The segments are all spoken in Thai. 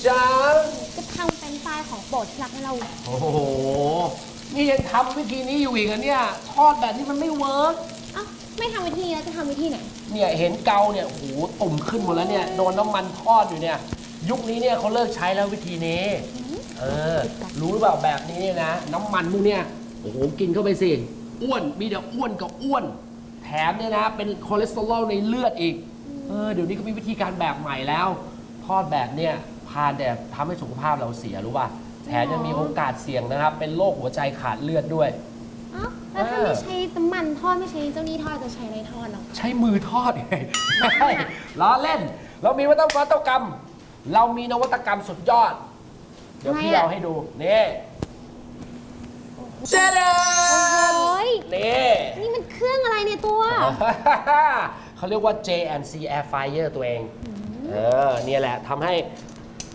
ำอะไรกินอยู่จ้าจะทำเป็นไฟรายของโปรดที่รักให้เรา โอ้โห นี่ยังทำวิธีนี้อยู่อีกเหรอะเนี่ย ทอดแบบนี้มันไม่เวิร์กเอ้าไม่ทำวิธีแล้วจะทำวิธีไหน เนี่ยเห็นเกาเนี่ยโอ้โหตุ่มขึ้นหมดแล้วเนี่ย โดนน้ำมันทอดอยู่เนี่ย ยุคนี้เนี่ยเขาเลิกใช้แล้ววิธีนี้ เออ รู้หรือเปล่าแบบนี้เนี่ยนะ น้ำมันพวกเนี่ย โอ้โห กินเข้าไปสิ อ้วน มีแต่อ้วนกับอ้วน แถมเนี่ยนะ เป็นคอเลสเตอรอลในเลือดอีก เออ เดี๋ยวนี้ก็มีวิธีการแบบใหม่แล้ว ทอดแบบเนี่ย พาแต่ทำให้สุขภาพเราเสียรู้ป่ะแถมยังมีโอกาสเสี่ยงนะครับ เป็นโรคหัวใจขาดเลือดด้วยเอ้าแล้วถ้าเออไม่ใช้น้ำมันทอดไม่ใช้เจ้านี่ทอดจะใช้อะไรทอดเนาะใช้มือทอดไงไม่ล้อเล่น เรามีวัตวัตกรรม เรามีนวัตกรรมสุดยอด เดี๋ยวพี่เอาให้ดูนี่เจเดโอ้ยนี่นี่มันเครื่องอะไรเนี่ยตัว เขาเรียกว่า JNC Air Fryer ตัวเอง เออเนี่ยแหละทำให้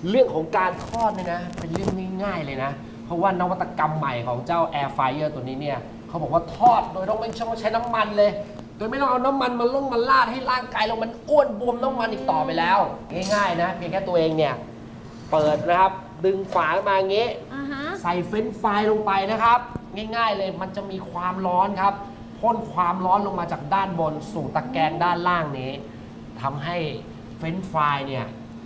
เรื่องของการทอดเนี่ยนะ เป็นเรื่องง่ายๆเลยนะ เพราะว่านวัตกรรมใหม่ของเจ้า Air Fryer ตัวนี้เนี่ยเขาบอกว่าทอดโดยต้องไม่ต้องใช้น้ำมันเลย โดยไม่ต้องเอาน้ำมันมาลงมาลาดให้ร่างกายเรามันอ้วนบวมน้ำมันอีกต่อไปแล้ว ง่ายๆนะเพียงแค่ตัวเองเนี่ยเปิดนะครับ ดึงฝามาอย่างงี้ อ่าฮะ ใส่เฟรนช์ฟรายลงไปนะครับ ง่ายๆเลยมันจะมีความร้อนครับพ่นความร้อนลงมาจากด้านบนสู่ตะแกรงด้านล่างนี้ทำให้เฟรนช์ฟรายเนี่ย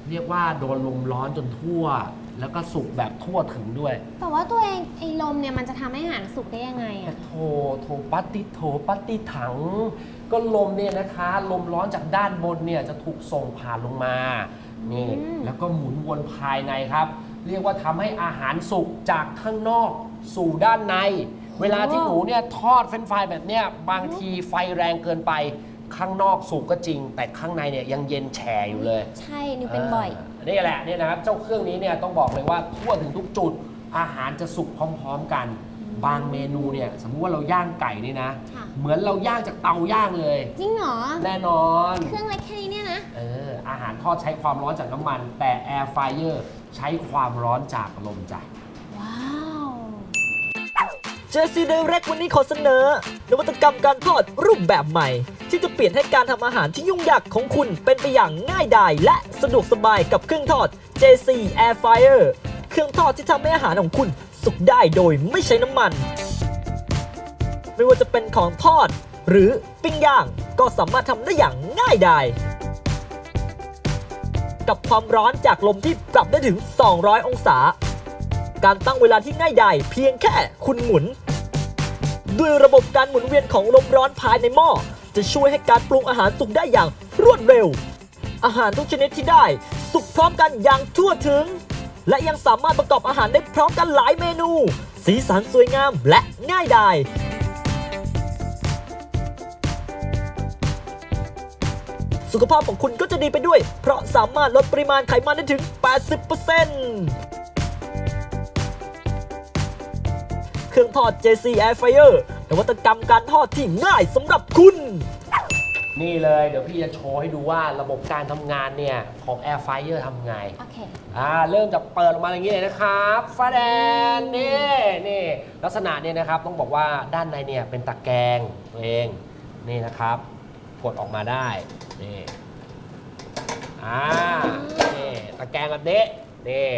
เรียกว่าโดนลมร้อนจนทั่ว แล้วก็สุกแบบทั่วถึงด้วย แต่ว่าตัวเองไอ้ลมเนี่ยมันจะทำให้อาหารสุกได้ยังไงแต่อะโถโถปัตติโถปัตติถัง ก็ลมเนี่ยนะคะ ลมร้อนจากด้านบนเนี่ยจะถูกส่งผ่านลงมานี่แล้วก็หมุนวนภายในครับ เรียกว่าทำให้อาหารสุกจากข้างนอกสู่ด้านใน เวลาที่หนูเนี่ยทอดเฟรนช์ฟรายแบบเนี้ยบางทีไฟแรงเกินไป ข้างนอกสุกก็จริง แต่ข้างในเนี่ยยังเย็นแฉะอยู่เลยใช่นิวเป็นบ่อยานี่แหละเนี่ยนะครับเจ้าเครื่องนี้เนี่ยต้องบอกเลยว่าทั่วถึงทุกจุดอาหารจะสุกพร้อมๆกัน บางเมนูเนี่ยสมมุติว่าเราย่างไก่นี่นะ ค่ะ เหมือนเราย่างจากเตาย่างเลย จริงเหรอ แน่นอน เครื่องเล็กแค่นี้เนี่ยนะ เอออาหารทอดใช้ความร้อนจากน้ำมัน แต่แอร์ไฟเออร์ใช้ความร้อนจากลมจ้ะว้าว เจซีเดเร็กวันนี้ขอเสนอ นวัตกรรมการทอดรูปแบบใหม่ ที่จะเปลี่ยนให้การทำอาหารที่ยุ่งยากของคุณเป็นไปอย่างง่ายดายและสะดวกสบายกับเครื่องทอด JC Air Fryer เครื่องทอดที่ทำให้อาหารของคุณสุกได้โดยไม่ใช้น้ำมัน ไม่ว่าจะเป็นของทอด หรือปิ้งย่างก็สามารถทำได้อย่างง่ายดายกับความร้อนจากลมที่ปรับได้ถึง 200 องศา การตั้งเวลาที่ง่ายดายเพียงแค่คุณหมุน ด้วยระบบการหมุนเวียนของลมร้อนภายในหม้อจะช่วยให้การปรุงอาหารสุกได้อย่างรวดเร็ว อาหารทุกชนิดที่ได้ สุกพร้อมกันอย่างทั่วถึง และยังสามารถประกอบอาหารได้พร้อมกันหลายเมนู สีสันสวยงามและง่ายดายสุขภาพของคุณก็จะดีไปด้วย เพราะสามารถลดปริมาณไขมันได้ถึง 80% เครื่องทอด JC Air Fryer นวัตกรรมการทอดที่ง่ายสำหรับคุณ นี่เลยเดี๋ยวพี่จะโชว์ให้ดูว่าระบบการทำงานเนี่ย ของ Air Fryer ทำไง โอเค อ่าเริ่มจากเปิดออกมาอย่างนี้เลยนะครับฟ้าแดงนี่นี่ลักษณะเนี่ยนะครับต้องบอกว่าด้านในเนี่ยเป็นตะแกรงตัวเองนี่นะครับ กดออกมาได้นี่อ่านี่ตะแกรงแบบนี้นี่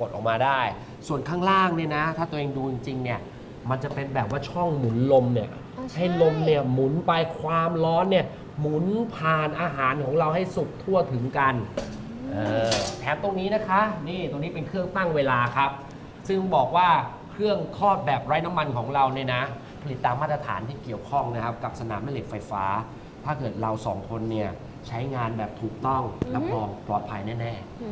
กดออกมาได้ ส่วนข้างล่างเนี่ยนะ ถ้าตัวเองดูจริงๆเนี่ย มันจะเป็นแบบว่าช่องหมุนลมเนี่ยอ๋อใช่ให้ลมเนี่ยหมุนไปความร้อนเนี่ยหมุนผ่านอาหารของเราให้สุกทั่วถึงกันเออแถมตรงนี้นะคะ นี่ตรงนี้เป็นเครื่องตั้งเวลาครับ ซึ่งบอกว่าเครื่องทอดแบบไร้น้ำมันของเราเนี่ยนะ ผลิตตามมาตรฐานที่เกี่ยวข้องนะครับ กับสนามแม่เหล็กไฟฟ้า ถ้าเกิดเราสองคนเนี่ยใช้งานแบบถูกต้องรับรองปลอดภัยแน่อื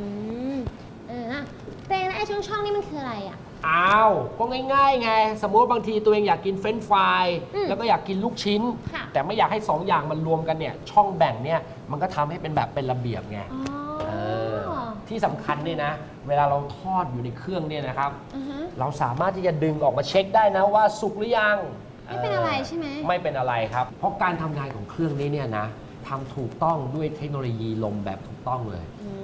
มเออนะเต้แล้วไอ้ช่องช่องๆนี่มันคืออะไรอะๆอ้าว ก็ง่ายๆไง สมมติว่าบางทีตัวเองอยากกินเฟรนช์ฟรายอืมแล้วก็อยากกินลูกชิ้น ค่ะ แต่ไม่อยากให้สองอย่างมันรวมกันเนี่ย ช่องแบ่งเนี่ย มันก็ทำให้เป็นแบบเป็นระเบียบไงอ๋อเออที่สำคัญเนี่ยนะ เวลาเราทอดอยู่ในเครื่องเนี่ยนะครับ อือฮะ เราสามารถที่จะดึงออกมาเช็คได้นะว่าสุกหรือยังไม่เป็นอะไรใช่ไหม ไม่เป็นอะไรครับ เพราะการทำงานของเครื่องนี้เนี่ยนะทำถูกต้องด้วยเทคโนโลยีลมแบบถูกต้องเลย อืเอม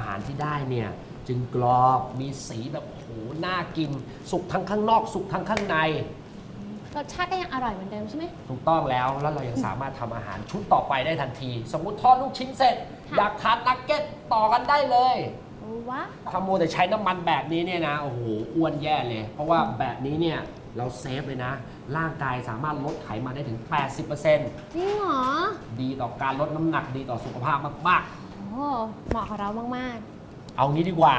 ออาหารที่ได้เนี่ย จึงกรอบมีสีแบบโหน่ากิน สุกทั้งข้างนอกสุกทั้งข้างใน รสชาติก็ยังอร่อยเหมือนเดิมใช่ไหม ถูกต้องแล้วแล้วเรายังสามารถทำอาหารชุดต่อไปได้ทันที สมมุติทอดลูกชิ้นเสร็จ ค่ะ อยากทานนักเก็ตต่อกันได้เลย ว้าถ้ามัวแต่ใช้น้ำมันแบบนี้เนี่ยนะโอ้โหอ้วนแย่เลย เพราะว่าแบบนี้เนี่ยเราเซฟเลยนะ ร่างกายสามารถลดไขมันได้ถึง 80%จริงเหรอ ดีต่อการลดน้ำหนักดีต่อสุขภาพมากโอ้ เหมาะกับเรามากๆเอางี้ดีกว่า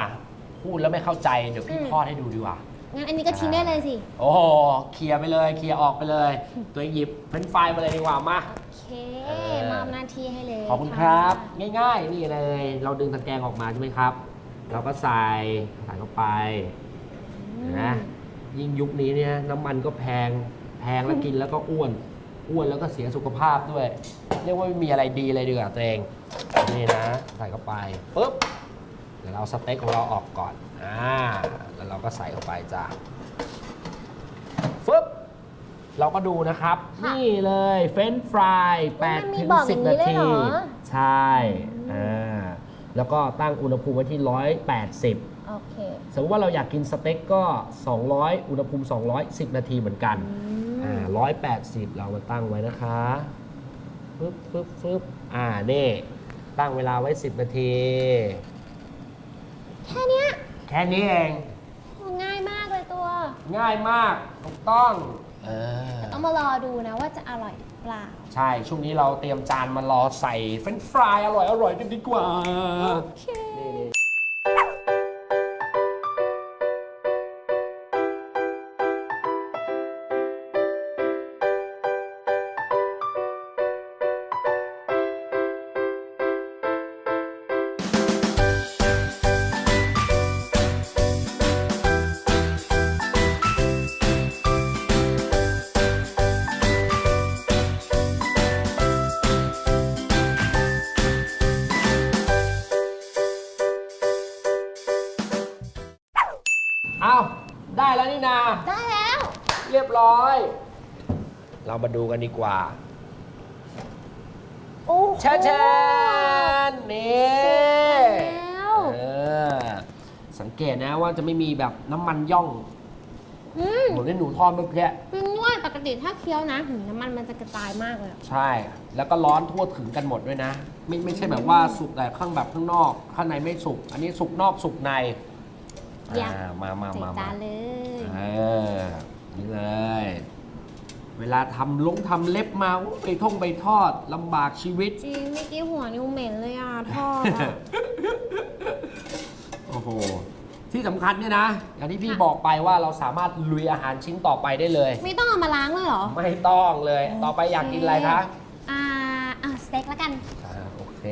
พูดแล้วไม่เข้าใจเดี๋ยวพี่อืม ทอดให้ดูดีกว่า ๆ งั้นอันนี้ก็ทิ้งได้เลยสิ โอ้โหเคลียร์ไปเลยเคลียร์ออกไปเลย ตัวเองหยิบเป็นไฟล์มาเลยดีกว่ามา โอเค เออ มอบหน้าที่ให้เลยขอบคุณครับะง่ายๆ นี่เลย เราดึงตะแกรงออกมาใช่ไหมครับ เราก็ใส่ใส่เข้าไปอืมนะยิ่งยุคนี้เนี่ยน้ำมันก็แพงแพงแล้วกินแล้วก็อ้วน อ้วนแล้วก็เสียสุขภาพด้วย เรียกว่าไม่มีอะไรดีเลยดีกว่าตัวเอง นี่นะ ใส่เข้าไปปุ๊บเดี๋ยวเราเอาสเต็กของเราออกก่อนอ่าแล้วเราก็ใส่เข้าไปจ้ะฟึบเราก็ดูนะครับ นี่เลยเฟรนฟราย8ถึง10 นาที ใช่อ่าแล้วก็ตั้งอุณหภูมิไว้ที่ 180 โอเค สมมติว่าเราอยากกินสเต็กก็ 200 อุณหภูมิ 210 นาทีเหมือนกัน อ่า180เรามาตั้งไว้นะคะฟึบฟึบฟึบอ่านี่ตั้งเวลาไว้10นาที แค่เนี้ยแค่นี้เองโอ้ง่ายมากเลยตัว ง่ายมากถูกต้องเออต้องมารอดูนะว่าจะอร่อยหรือเปล่า ใช่ช่วงนี้เราเตรียมจานมารอใส่เฟรนช์ฟรายอร่อยอร่อยๆกันดีกว่า โอเค อาได้แล้วนี่นา ได้แล้ว เรียบร้อย เรามาดูกันดีกว่าโอ้โหแชนแชนนี่เสร็จแล้วเออสังเกตนะว่าจะไม่มีแบบน้ำมันย่องอืมเหมือนที่หนูทอดเมื่อกี้จริงด้วยปกติถ้าเคี้ยวนะหืมน้ำมันมันจะกระจายมากเลยอะใช่ แล้วก็ร้อนทั่วถึงกันหมดด้วยนะ ไม่ไม่ใช่แบบว่าสุกแต่ข้างแบบข้างนอก ข้างในไม่สุก อันนี้สุกนอกสุกใน อยากอ่ามามาใส่มาจามานเลยเออนี่เลย เวลาทำลงทำเล็บมาโอ้ไปท่องไปทอดลำบากชีวิต จริงเมื่อกี้หัวนิ้วเหม็นเลยอะทอดอะ โอ้โห ที่สำคัญเนี่ยนะ อย่างที่พี่ค่ะ บอกไปว่าเราสามารถลุยอาหารชิ้นต่อไปได้เลย ไม่ต้องเอามาล้างเลยเหรอ ไม่ต้องเลย ต่อไปอยากกินอะไรคะอ่าอะสเต็กแล้วกัน อ่าโอเค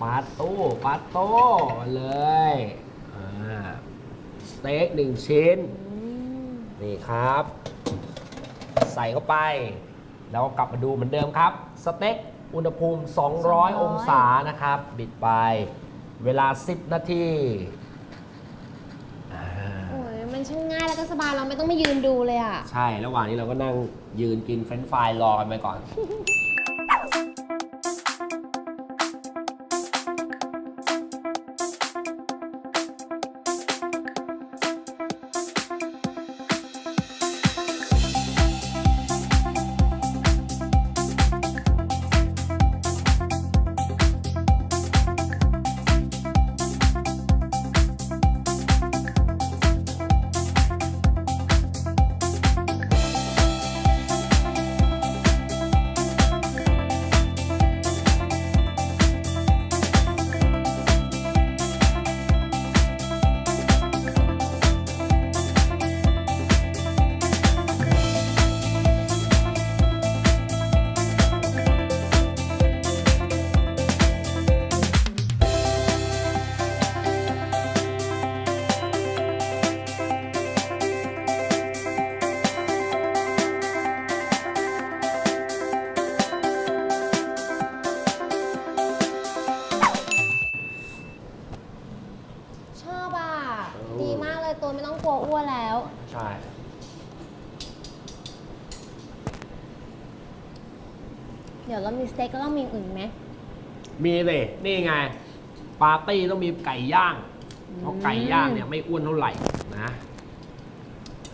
ปาโต้ปาโต้เลยอ่าส เต็กหนึ่งชิ้นอืมนี่ครับ ใส่เข้าไป แล้วกลับมาดูเหมือนเดิมครับ สเต็กอุณหภูมิ 200 องศานะครับ บิดไป เวลา 10 นาทีอ่าโอ้ยมันช่างง่ายแล้วก็สบายเราไม่ต้องมายืนดูเลยอะ ใช่ ระหว่างนี้เราก็นั่งยืนกินเฟรนช์ฟรายรอกันไปก่อน ดี๋ยวเรามีสเต็กก็ต้องมีอื่นไหมมีเลยนี่ไง ปาร์ตี้ต้องมีไก่ย่าง เพราะไก่ย่างเนี่ยไม่อ้วนเท่าไหร่นะ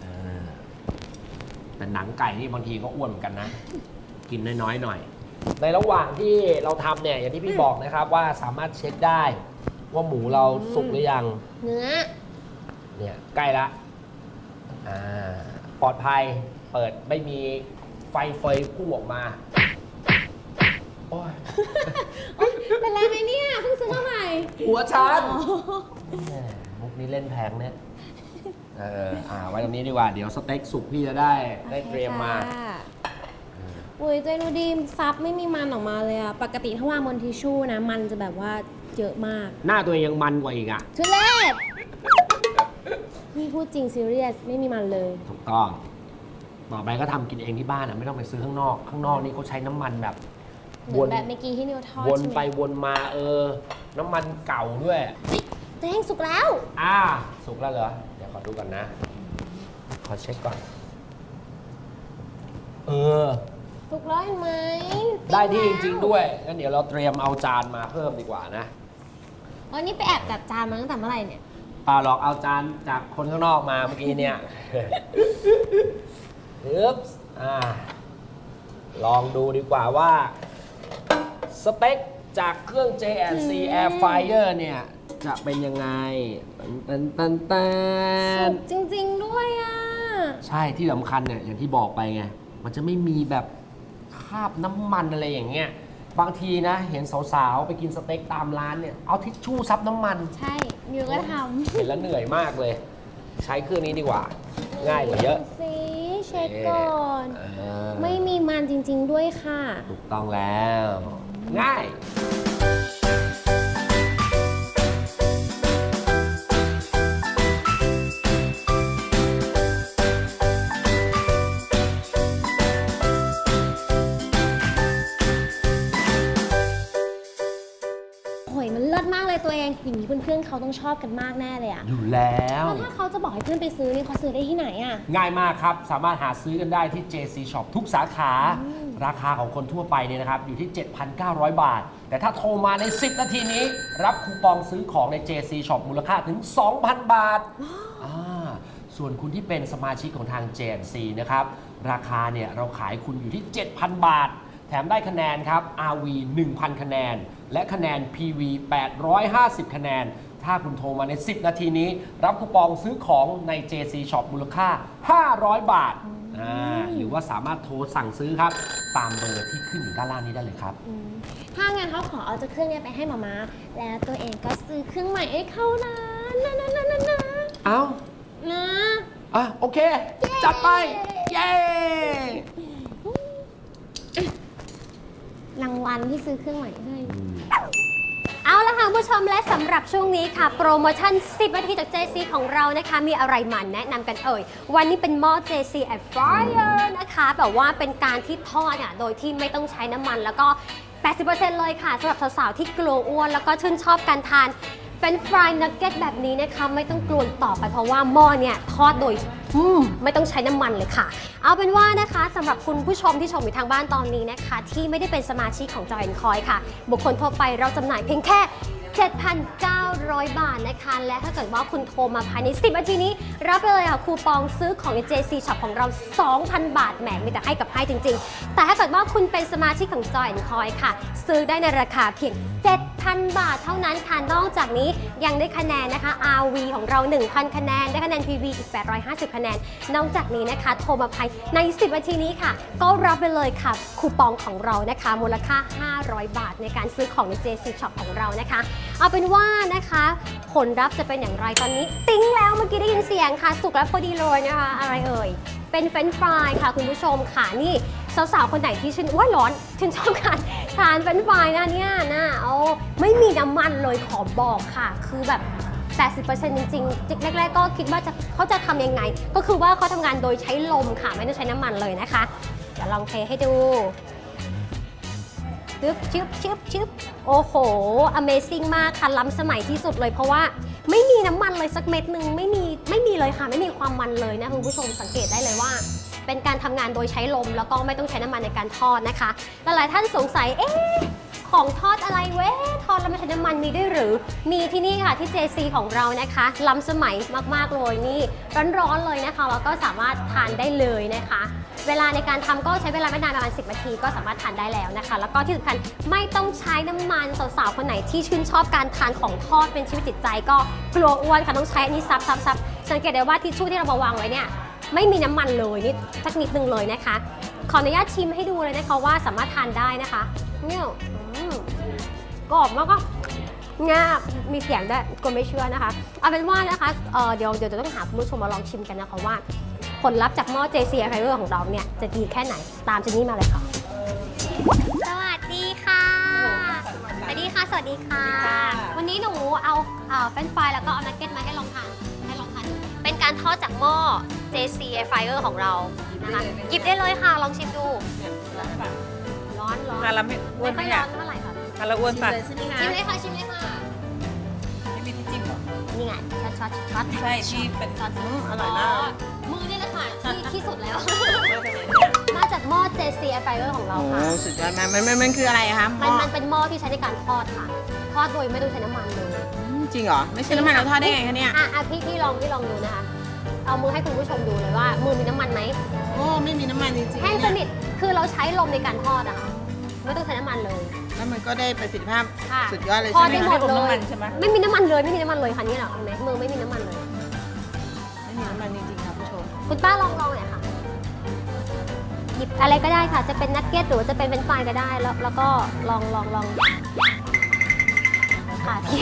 เออแต่ไก่นี่บางทีก็อ้วนเหมือนกันนะ กินน้อยๆหน่อย ในระหว่างที่เราทำเนี่ยอย่างที่พี่บอกนะครับ ว่าสามารถเช็คได้ ว่าหมูเราสุกหรือยัง เนื้อ เนี่ยใกล้ละอ่าปลอดภัยเปิดไม่มีไฟเฟยพุ่งออกมา โอ้ยเป็นไรไหมเนี่ยเพิ่งซื้อมาใหม่หัวฉันแหมมุกนี้เล่นแพงเนี่ยเอออ่าไว้ตรงนี้ดีกว่า เดี๋ยวสเต็กสุกพี่จะได้ได้เตรียมมาอุ้ยเจนูดีซับไม่มีมันออกมาเลยอะปกติถ้าวางบนทิชชู่นะ มันจะแบบว่าเยอะมากหน้าตัวเองยังมันกว่าอีกอะทุเรศนี่พูดจริงซีเรียสไม่มีมันเลย ถูกต้อง ต่อไปก็ทำกินเองที่บ้านอะ ไม่ต้องไปซื้อข้างนอก ข้างนอกนี่เขาใช้น้ำมันแบบ เหมือนแบบเมื่อกี้ที่นิวทอดวนใช่หมไปวนมาเออ น้ำมันเก่าด้วยเต้งสุกแล้ว อ่า สุกแล้วเหรอ เดี๋ยวขอดูก่อนนะ ขอเช็คก่อน เออ สุกแล้วเห็นไหมได้ที่จริง ๆ ด้วย งั้นเดี๋ยวเราเตรียมเอาจานมาเพิ่มดีกว่านะวันนี้ไปแอบจัดจานมาตั้งแต่เมื่อไหร่เนี่ยเปล่าหรอกเอาจานจากคนข้างนอกมาเมื่อกี้เนี่ยฮึบอ่า ลองดูดีกว่าว่า สเปคจากเครื่อง J&C Air Fryer เนี่ย จะเป็นยังไงตันตันตัสุนกจริง ๆ ด้วยอะ ใช่ที่สำคัญเนี่ย อย่างที่บอกไปไง มันจะไม่มีแบบคราบน้ำมันอะไรอย่างเงี้ย บางทีนะ เห็นสาว ๆ ไปกินสเต็กตามร้านเนี่ย เอาทิชชู่ซับน้ำมัน ใช่นิวก็ทำเห็นแล้วเหนื่อยมากเลย ใช้เครื่องนี้ดีกว่า ง่ายกว่าเยอะสิเช็คก่อนเออไม่มีมันจริง ๆ ด้วยค่ะ ถูกต้องแล้ว ง่าย เพื่อนๆเขาต้องชอบกันมากแน่เลยอะอยู่แล้ว แล้วถ้าเขาจะบอกให้เพื่อนไปซื้อนี่เขาซื้อได้ที่ไหนอะง่ายมากครับ สามารถหาซื้อกันได้ที่ JC Shop ทุกสาขา ราคาของคนทั่วไปเนี่ยนะครับ อยู่ที่ 7,900 บาท แต่ถ้าโทรมาใน 10 นาทีนี้ รับคูปองซื้อของใน JC Shop มูลค่าถึง 2,000 บาทอ่าส่วนคุณที่เป็นสมาชิกของทาง JNC นะครับ ราคาเนี่ยเราขายคุณอยู่ที่ 7,000 บาท แถมได้คะแนนครับ RV 1,000 คะแนน และคะแนน PV 850 คะแนน ถ้าคุณโทรมาใน 10 นาทีนี้ รับคูปองซื้อของใน JC Shop มูลค่า 500 บาทอ่าหรือว่าสามารถโทรสั่งซื้อครับ ตามเบอร์ที่ขึ้นอยู่ด้านล่างนี้ได้เลยครับถ้างั้นเขาขอเอาจากเครื่องเนี้ยไปให้มาม่าแล้วตัวเองก็ซื้อเครื่องใหม่ให้เขานะนะนะนะนะนะเอ้า นะอะ โอเค จัดไป เย้ รางวัลที่ซื้อเครื่องใหม่ให้ เอาละค่ะผู้ชมและสำหรับช่วงนี้ค่ะ โปรโมชั่น 10 นาทีจาก JC ของเรานะคะ มีอะไรมาแนะนำกันเอ่ย วันนี้เป็นหม้อ JC Air Fryer นะคะแบบว่าเป็นการที่ทอดเนี่ยโดยที่ไม่ต้องใช้น้ำมันแล้วก็ 80%เลยค่ะสำหรับสาวๆที่กลัวอ้วนแล้วก็ชื่นชอบการทาน เฟรนฟรายนักเก็ตแบบนี้นะคะไม่ต้องกลัวอีกต่อไปเพราะว่าหม้อเนี่ยทอดโดยอืมไม่ต้องใช้น้ำมันเลยค่ะ เอาเป็นว่านะคะสำหรับคุณผู้ชมที่ชมอยู่ทางบ้านตอนนี้นะคะ ที่ไม่ได้เป็นสมาชิกของจอยแอนคอยค่ะ บุคคลทั่วไปเราจำหน่ายเพียงแค่ 7,900 บาทนะคะ และถ้าเกิดว่าคุณโทรมาภายใน 10นาทีนี้ รับไปเลยค่ะคูปองซื้อของใน JC Shop ของเรา 2,000 บาทแหมมีแต่ให้กับให้จริง ๆ แต่ถ้าเกิดว่าคุณเป็นสมาชิกของ Joy and Coy ค่ะ ซื้อได้ในราคาเพียง 7,000 บาทเท่านั้นค่ะนอกจากนี้ยังได้คะแนนนะคะ RV ของเรา 1,000 คะแนน ได้คะแนน PV อีก 850 คะแนน นอกจากนี้นะคะ โทรมาภายใน 10นาทีนี้ค่ะ ก็รับไปเลยค่ะคูปองของเรานะคะ มูลค่า 500 บาทในการซื้อของใน JC Shop ของเรานะคะ เอาเป็นว่านะคะ ผลลัพธ์จะเป็นอย่างไรตอนนี้ ติ้งแล้วเมื่อกี้ได้ยินเสียงค่ะสุกแล้วพอดีเลยนะคะ อะไรเอ่ย เป็นเฟรนฟรายค่ะคุณผู้ชมค่ะนี่สาวๆคนไหนที่ชื่นว่าร้อนชื่นชอบการทานเฟรนฟรายนะเนี่ยนะเอาไม่มีน้ำมันเลยขอบอกค่ะ คือแบบ80%จริงๆจิกแรกๆก็คิดว่าจะเขาจะทำยังไง ก็คือว่าเขาทำงานโดยใช้ลมค่ะ ไม่ต้องใช้น้ำมันเลยนะคะ เดี๋ยวลองเทให้ดูชึบชึบชึบชึบโอ้โห Amazing มากค่ะ ล้ำสมัยที่สุดเลยเพราะว่าไม่มีน้ำมันเลยสักเม็ดหนึ่งไม่มี มีเลยค่ะ ไม่มีความมันเลยนะคุณผู้ชมสังเกตได้เลยว่า เป็นการทำงานโดยใช้ลม แล้วก็ไม่ต้องใช้น้ำมันในการทอดนะคะหลายๆท่านสงสัยเอ๊ะของทอดอะไรเว้ทอดแล้วไม่ใช้น้ำมันมีด้วยหรือ มีที่นี่ค่ะที่ JC ของเรานะคะล้ำสมัยมากๆเลยนี่ร้อนๆเลยนะคะแล้วก็สามารถทานได้เลยนะคะ เวลาในการทำก็ใช้เวลาไม่นานประมาณ 10 นาทีก็สามารถทานได้แล้วนะคะ แล้วก็ที่สำคัญไม่ต้องใช้น้ำมันสาวๆคนไหนที่ชื่นชอบการทานของทอดเป็นชีวิตจิตใจ ก็กลัวอ้วนค่ะต้องใช้อันนี้ซับซับซับสังเกตได้ว่าทิชชู่ที่เรามาวางไว้เนี่ยไม่มีน้ำมันเลยนิดสักนิดนึงเลยนะคะ ขออนุญาตชิมให้ดูเลยนะคะว่าสามารถทานได้นะคะเนี่ยกรอบแล้วก็งาบมีเสียงด้กลัวไม่เชื่อนะคะเอาเป็นว่านะคะเเดี๋ยวเดี๋ยวจะต้องหาคุณผู้ชมมาลองชิมกันนะคะว่า ผลลัพธ์จากหม้อ JC f i b e r ของเราเนี่ยจะดีแค่ไหนตามเจนนี่มาเลยค่ะ สวัสดีค่ะ สวัสดีค่ะ สวัสดีค่ะ วันนี้หนูเอาเอ่อเฟรนช์ฟรายแล้วก็เอานักเก็ตมาให้ลองทานให้ลองทานเป็นการทอดจากหม้อ JC f i b e r ของเรานะคะหยิบได้เลยค่ะลองชิมดูร้อนร้อนทานแล้วไม่อ้วไม่นไหมค่อยเนี่ร้ยอนเท่าไหร่ค่ะทานแล้วอ้วนปะชิมเลยค่ะชิมเลยค่ะไม่มีที่จิ้มเหรอนี่ไงช็อตช็อตช็อตใช่ที่เป็นช็อตอืมอร่อยมากมือนี่แหละค่ะ ที่ที่สุดแล้ว มาจากไหนเนี่ยมาจากหม้อ JC f i b e r ของเราโอ้ค่ะ สุดยอดมากมันมันมันคืออะไรคะหมันม้อมันเป็นหม้อที่ใช้ในการทอดค่ะ ทอดโดยไม่ต้องใช้น้ำมันเลย อืมจริงเหรอ ไม่ใช่น้ำมันเราทอดได้ไงคะเนี่ย อะอะพี่พี่ลองพี่ลองดูนะคะ เอามือให้คุณผู้ชมดูเลยว่า มือมีน้ำมันไหมโอ้ไม่มีน้ำมันจริงๆแห้งสเนี่ยนิท คือเราใช้ลมในการทอดอะค่ะ ไม่ต้องใช้น้ำมันเลย แล้วมันก็ได้ประสิทธิภาพค่ะสุดยอดเลยทอใช่ดไหมได้หมดคะเลยน้ำมันใช่ไหม ไม่มีน้ำมันเลย ไม่มีน้ำมันเลยค่ะนี่เหรอเห็นไหมมือไม่มีน้ำมันเลย ไม่มีน้ำมันจริงๆ ค่ะผู้ชมคุณป้าลองลองหน่อยค่ะ หยิบอะไรก็ได้ค่ะ จะเป็นนักเก็ตหรือว่าจะเป็นเป็นไฟรายก็ได้ แล้วแล้วก็ลองลองลองค่ะพี่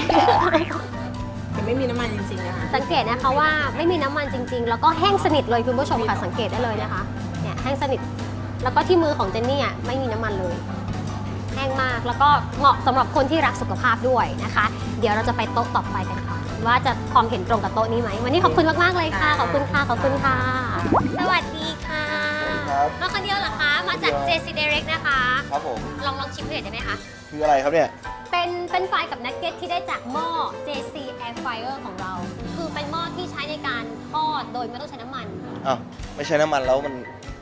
แต่ไม่มีน้ำมันจริงๆนะคะสังเกตนะคะว่าไม่มีน้ำมันจริง ๆ แล้วก็แห้งสนิทเลยคุณผู้ชมค่ะ สังเกตได้เลยนะคะ เนี่ยแห้งสนิท แล้วก็ที่มือของเจนนี่อะไม่มีน้ำมันเลย แห้งมาก แล้วก็เหมาะสำหรับคนที่รักสุขภาพด้วยนะคะ เดี๋ยวเราจะไปโต๊ะต่อไปกันค่ะ ว่าจะความเห็นตรงกับโต๊ะนี้ไหมวันนี้ขอบคุณมากๆเลยค่ะขอบคุณค่ะขอบคุณค่ะ สวัสดีค่ะครับมาคนเดียวเหรอคะ มาจาก JC Direct นะคะ ครับผม ลองลองชิมหน่อยได้ไหมคะ คืออะไรครับเนี่ย เป็นเป็นไฟกับนักเก็ตที่ได้จากหม้อ JC Air Fryer ของเรา คือเป็นหม้อที่ใช้ในการทอดโดยไม่ต้องใช้น้ำมัน อ้าว ไม่ใช้น้ำมันแล้วมัน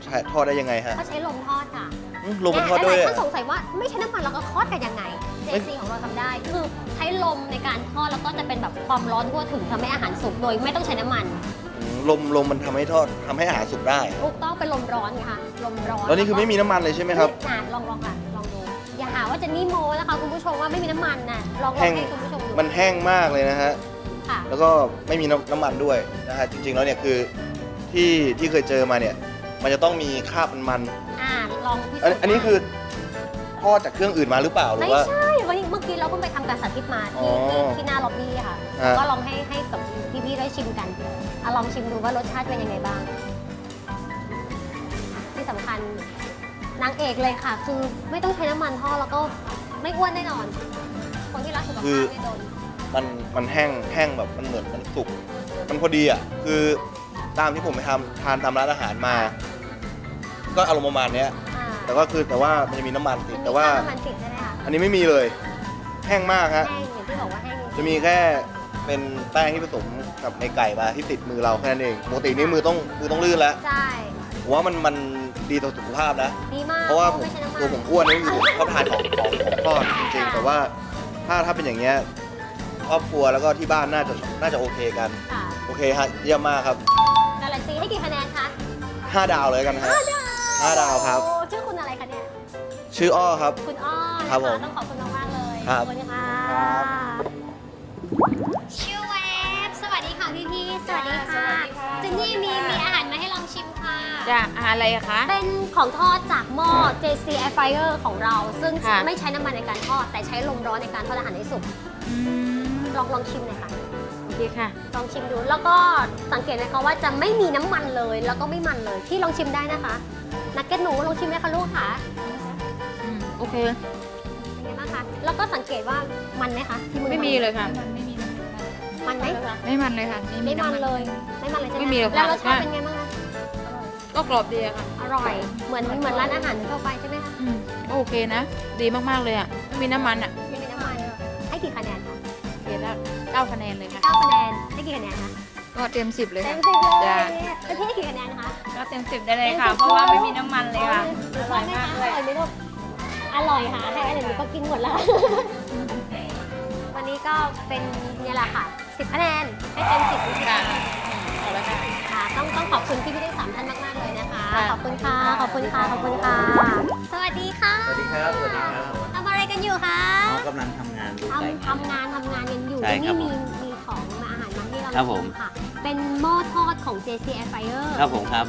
ใช้ทอดได้ยังไงฮะเขาใช้ลมทอดค่ะอืมลมมันทอดด้วยหลายอะท่านสงสัยว่าไม่ใช้น้ำมันเราก็ทอดกันยังไง ไม่ JC ของเราทำได้ คือใช้ลมในการทอดแล้วก็จะเป็นแบบความร้อนทั่วถึงทำให้อาหารสุกโดยไม่ต้องใช้น้ำมันอืมลมลมมันทำให้ทอดทำให้อาหารสุกได้ ถูกต้องเป็นลมร้อนไงคะลมร้อนแล้วนี่คือไม่มีน้ำมันเลยใช่ไหมครับ อะลองลองค่ะลองดู อย่าหาว่าเจะนี่โมนะคะคุณผู้ชมว่าไม่มีน้ำมันนะลองลอแห้งงให้คุณผู้ชมดูมันแห้งมากเลยนะฮะ ค่ะ แล้วก็ไม่มีน้ำน้ำมันด้วยนะฮะ จริง ๆ แล้วเนี่ยคือที่ที่เคยเจอมาเนี่ย มันจะต้องมีคราบมันมันอ่าลองพิสูจอันน์อันนี้คือทอดจากเครื่องอื่นมาหรือเปล่าหรืไม่อว่า ใช่วันนี้ เมื่อกี้เราเพิ่งไปทำการสาธิตมาอ๋ที่อที่ที่หน้าล็อบบี้ค่ะฮะก็ลองให้ให้กับพี่ๆได้ชิมกันอะลองชิมดูว่ารสชาติเป็นยังไงบ้าง ที่สำคัญนางเอกเลยค่ะ คือไม่ต้องใช้น้ำมันทอดแล้วก็ไม่อ้วนแน่นอน คนที่รักสุขภาพไม่โดน มันมันแห้งแห้งแบบมันเหมือนมันสุก มันพอดีอะ คือตามที่ผมไปทำทานตามร้านอาหารมา ก็อารมณ์ประมาณเนี้ย อ่าแต่ว่าคือแต่ว่ามันจะมีน้ำมันติดมันมีแต่ว่าน้ำมันติดใช่ไหมคะอันนี้ไม่มีเลย แห้งมากฮะ แห้งอย่างที่บอกว่าแห้งจริงๆจะมีแค่เป็นแป้งที่ผสมกับในไก่มาที่ติดมือเราแค่นั้นเองปกตินี่มือต้องมือต้องลื่นแล้วใช่ผมว่ามันมันดีต่อสุขภาพนะ ดีมากเพราะว่าผมไม่ใช่น้ำมันตัวผมอ้วนนี่คือผมชอบทานของของของทอดจริงๆ แต่ว่าถ้าถ้าเป็นอย่างเงี้ยครอบครัวแล้วก็ที่บ้านน่าจะน่าจะโอเคกัน ค่ะโอเคฮะเยี่ยมมากครับ การันตีให้กี่คะแนนคะ5ดาวเลยกันฮะ ห้าดาวครับ โอ้ชื่อคุณอะไรคะเนี่ย ชื่ออ้อครับ คุณอ้อนะครัคะบผม ต้องขอบคุณมากๆเลย ครับขอบคุณค่ะครับชิวเวฟสวัสดีค่ะพี่พี่ๆสวัสดีค่ะเจนนี่มีมีอาหารมาให้ลองชิมค่ะจะอาหารอะไรอะคะ เป็นของทอดจากหม้อ JC Air Fryer ของเรา ซึ่งค่ะ ไม่ใช้น้ำมันในการทอด แต่ใช้ลมร้อนในการทอดอาหารให้สุก อืมลองลองชิมหน่อยค่ะ โอเคค่ะ ลองชิมดู แล้วก็สังเกตนะคะว่าจะไม่มีน้ำมันเลย แล้วก็ไม่มันเลย ที่ลองชิมได้นะคะ นักเก็ตหนูลองชิมไหมคะลูกค่ะอืมโอเคเป็นไงบ้าง คะแล้วก็สังเกตว่ามันไหมคะที่มือไม่มีเลยค่ะมันไหมไม่มันเลยค่ะไม่มันเลย ไม่มันเลยใช่ไหมไม่มีหรอกแล้วค่ะรสชาติเป็นไงบ้างคะก็กรอบดีอะค่ะ อร่อย เหมือนเหมือนร้านอาหารทั่วไปใช่ไหมคะอืมก็โอเคนะ ดีมากๆเลยอะไม่มีน้ำมันอะไม่มีน้ำมันให้กี่คะแนนคะโอเคแล้วเก้าคะแนนเลยค่ะ เก้าคะแนนให้กี่คะแนนคะก็เต็มสิบเลยเต็ค่ะมสิบเลยจ้ะแล้วพี่ให้กี่คะแนนคะ ก็เต็มสิบได้เลยต็ค่ะสิบเพราะว่าไม่มีน้ำมันเลยค่ะ อร่อยมากเลย อร่อยไหมลูก อร่อยค่ะให้อะไรหนูก็กินหมดแล้ว วันนี้ก็เป็นเนี่ยแหละค่ะ10คะแนนให้เต็ม10เลยค่ะเอาละค่ะ ค่ะ ต้องต้องขอบคุณพี่พี่ๆทั้งสามท่านมาก ๆ เลยนะคะ ค่ะ ขอบคุณค่ะ ขอบคุณค่ะ ขอบคุณค่ะ สวัสดีค่ะสวัสดีครับ สวัสดีครับทำอะไรกันอยู่คะน้องกำลังทำงานดูใจ ทำทำงานทำงานกันอยู่ใช่ที่ครันี่บมีมีของมาอาหารมาให้เราครับผมชิค่ะ เป็นหม้อทอดของ JC Air Fryer ครับผมครับ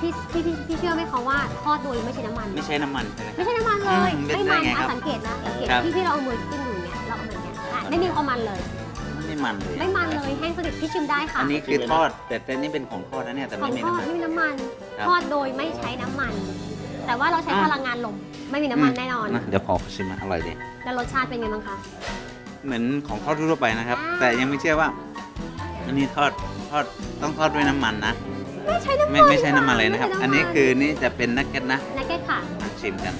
พี่พี่พี่พี่เชื่อไหมคะว่าทอดโดยไม่ใช้น้ำมัน ไม่ใช่น้ำมันใช่ไหม ไม่ใช่น้ำมันเลยอืมเป็นไม่ได้มันไงครัอะบสังเกตนะสังเกตครับที่ที่เราเอามือขึ้นอยู่เนี่ยเราเอามืออย่างเงี้ยอะไม่มีความมันเลย ไม่มันเลยไม่มันเลยแห้งสนิทพี่ชิมได้ค่ะอันนี้คือทอด แต่แต่นี่เป็นของทอดนะเนี่ยแต่ขอไม่งมีทอน้ำดมัน ไม่มีน้ำมัน ครับทอดโดยไม่ใช้น้ำมัน แต่ว่าเราใช้อะ พลังงานลมไม่มีน้ำมันแน่นอนนะเดี๋ยวขอชิมนะอร่อยดี แล้วรสชาติเป็นไงบ้างคะ เหมือนของทอดทั่วไปนะครับอ่าแต่ยังไม่เชื่อว่า อันนี้ทอดทอดต้องทอดด้วยน้ำมันนะ ไม่ใช้น้ำมันไม่ไม่ใช่น้ำมันเลยนะครับไม่ใช่ำมัอันนี้คือนี่จะเป็นนักเก็ตนะนักเก็ตค่ะมาชิมกัน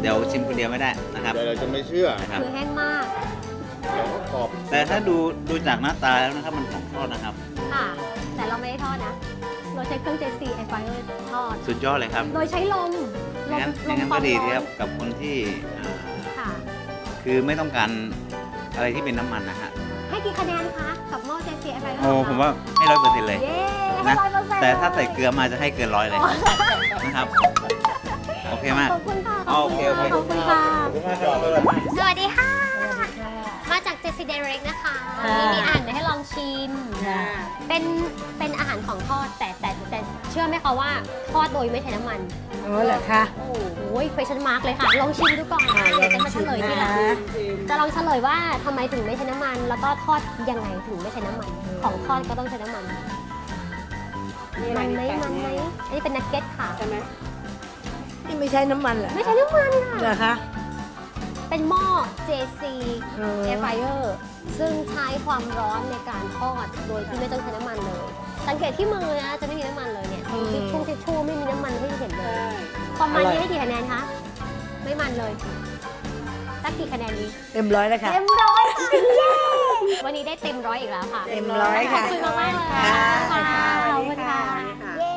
เดี๋ยวชิมคนเดียวไม่ได้นะครับเดี๋ยวเราจะไม่เชื่อนะครับ คือแห้งมากเราก็กรอบแต่ถ้าดูดูจากหน้าตาแล้วนะครับมันของทอดนะครับ ค่ะ แต่เราไม่ได้ทอดนะ เราใช้เครื่อง JC Air Fryer ทอด สุดยอดเลยครับโดยใช้ลมลมงั้นลมงั้นควาก็มดีร้อนครับกับคนที่อ่าค่ะ คือไม่ต้องการอะไรที่เป็นน้ำมันนะฮะให้กี่คะแนนคะ กับหม้อ JC Air Fryer โอ้ผมว่าให้ร้อยเปอร์เซ็นต์เลย เย้ให้ นะร้อยเปอร์เซ็นต์แต่ถ้าใส่เกลือมาจะให้เกินร้อยเลยนะครับ โอเคมาก ขอบคุณค่ะโอเคโอเค ขอบคุณค่ะขอบคุณมากครับอร่อยมากสวัสดีค่ะ มาจาก JC Direct นะคะมีมีอาหารมาให้ลองชิม เป็นเป็นอาหารของทอดแต่แต่แต่เชื่อไหมคะว่าทอดโดยไม่ใช้น้ำมันอ๋อเหรอคะโอ้โห question mark เลยค่ะ ลองชิมดูก่อนอ่าเดี๋ยวจะมาเฉลยทีหลังลองชิมนะจะลองเฉลยว่าทำไมถึงไม่ใช้น้ำมัน แล้วก็ทอดยังไงถึงไม่ใช้น้ำมัน ของทอดก็ต้องใช้น้ำมัน มันไหมมันไหมอันนี้เป็นนักเก็ตค่ะ ใช่ไหมนี่ไม่ใช้น้ำมันเหรอไม่ใช้น้ำมันเหรค่ะอคะ เป็นหม้อ JC เออ Air Fryer ซึ่งใช้ความร้อนในการทอดโดยที่ไม่ต้องใช้น้ำมันเลย สังเกตที่มือนะจะไม่มีน้ำมันเลยเนี่ยทิชชู่ทิชชู่ไม่มีน้ำมันให้เห็นเลยความมันนี้ให้กี่คะแนนคะไม่มันเลยสักกี่คะแนนดีเต็มร้อยแล้วค่ะเต็มร้อยค่ะเย้ วันนี้ได้เต็มร้อยอีกแล้วค่ะ เต็มร้อยค่ะ ขอบคุณมากๆเลยค่ะขอบคุณค่ะเย้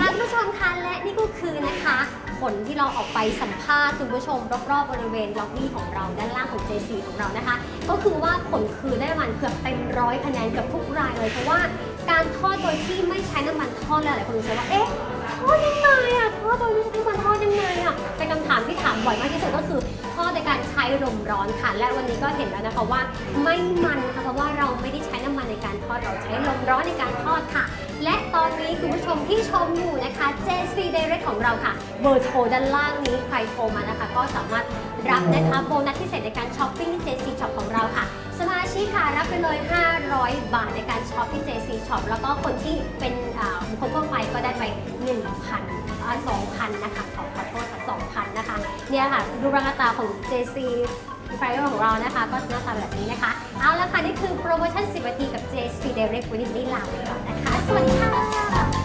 ท่านผู้ชมคะและนี่ก็คือนะคะ ผลที่เราออกไปสัมภาษณ์คุณผู้ชมรอบๆบริเวณล็อบบี้ของเราด้านล่างของ JC ของเรานะคะ ก็คือว่าผลคือได้ประมาณเกือบเต็มร้อยคะแนนเกับทุกรายเลยเพราะว่าการทอดโดยที่ไม่ใช้น้ำมันทอดเลยหลายคนสงสัยว่าเอ๊ะทอดยังไงอะทอดโดยไม่ใช้น้ำมันทอดยังไงอะเป็นคำถามที่ถามบ่อยมากที่สุดก็คือ ทอดในการใช้ลมร้อนค่ะ และวันนี้ก็เห็นแล้วนะคะว่าไม่มันค่ะเพราะว่าเราไม่ได้ใช้น้ำมันในการทอดเราใช้ลมร้อนในการทอดค่ะ และตอนนี้คุณผู้ชมที่ชมอยู่นะคะ JC Direct ของเราค่ะเบอร์โทรด้านล่างนี้ใครโทรมานะคะ ก็สามารถรับนะคะโบนัสพิเศษในการช้อปปิ้งที่ JC Shop ของเราค่ะสมาชิกค่ะรับไปเลย 500 บาทในการช็อปที่ JC Shop แล้วก็คนที่เป็นบุคคลทั่วไปก็ได้ไป 1,000 2,000 นะคะ ขอขอโทษค่ะ เนี่ยค่ะดูราคาตาของ JC ไฟเออร์ของเรานะคะ ก็หน้าตาแบบนี้นะคะ เอาละค่ะ นี่คือโปรโมชั่น 10นาทีกับ JC Direct วันนี้จะได้ลาไปก่อนนะคะ สวัสดีค่ะ